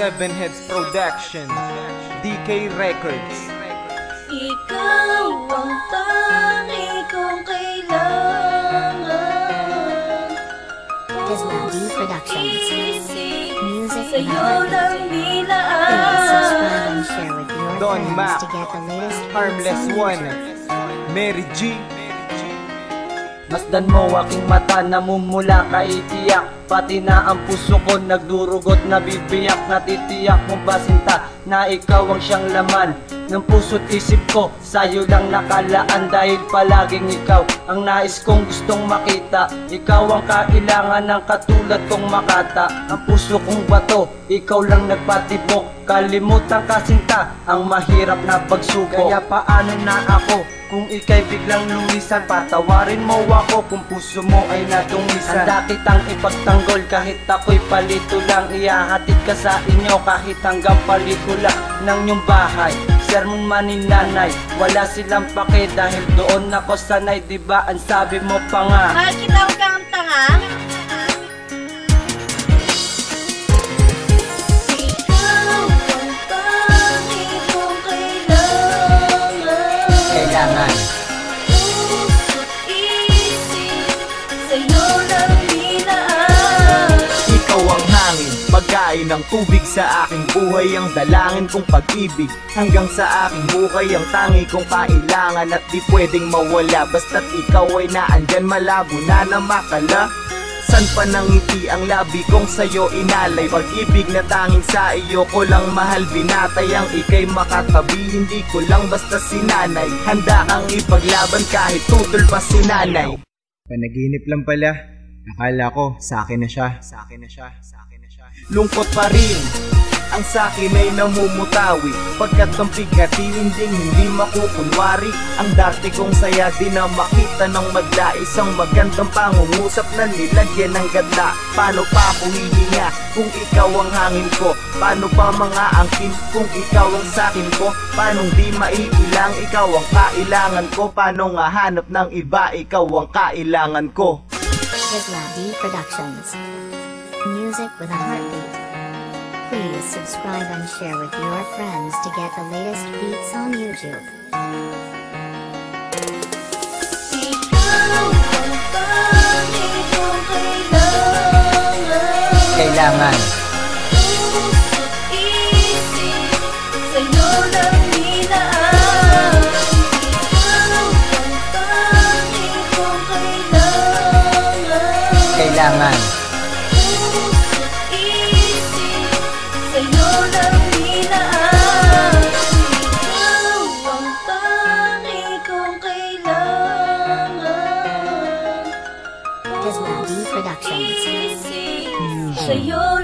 Seven Heads Production DK Records Ikaw ang tangi kong kailangan Gizmo D Productions. Music with a sa'yo heartbeat. lang Please subscribe and share with your Don friends Mac. to get the latest Harmless One Mary G Masdan mo aking mata namumula kaitiyak Pati na ang puso ko nagdurugot nabibiyak Natitiyak mo ba sinta na ikaw ang siyang laman Ng puso't isip ko. Sa'yo lang nakalaan Dahil palaging ikaw ang nais kong gustong makita. Ikaw ang kailangan ng katulad kong makata. Ang puso kong bato, ikaw lang nagpatibok. Kalimutan kasinta ang mahirap na pagsubok. Kaya paano na ako kung ika'y biglang lumisan? Patawarin mo ako kung puso mo ay natungisan Handa kitang ipagtanggol kahit ako'y palito lang Iyahatid ka sa inyo kahit hanggang palikula ng iyong bahay. Sermon man ni nanay, wala silang pake Dahil doon ako sanay, diba ang sabi mo pa nga. Mahal kita huwag kang tanga. Ikaw ang tangi kong kailangan pagkain ng tubig sa aking buhay Ang dalangin kong pag-ibig. Hanggang sa aking buhay ang tangi kong kailangan. At di pwedeng mawala Basta't ikaw ay naandyan. Malabo na na makala. San pa nangiti ang labi kong sa'yo inalay? Pag-ibig na tanging sa iyo ko lang mahal. Binatay Ang ikay makatabi. Hindi ko lang basta sinanay Handa kang ipaglaban kahit tutol pa si nanay. Panaginip lang pala Akala ko sa akin na siya. Sa akin na siya. Sa akin na siya. Lungkot pa rin ang sakin ay namumutawi. Pagkat ang bigati hindi hindi makukunwari. Ang dati kong saya di na makita ng madla. Isang magandang pangungusap na nilagyan ng ganda Paano pa ako hihinga kung ikaw ang hangin ko? Paano pa mga angkin kung ikaw ang sakin ko? Paano di maiilang ikaw ang kailangan ko? Paano nga hanap ng iba ikaw ang kailangan ko D Productions. Music with a heartbeat. Please subscribe and share with your friends to get the latest beats on YouTube. Kailangan D Productions. Isip sa'yo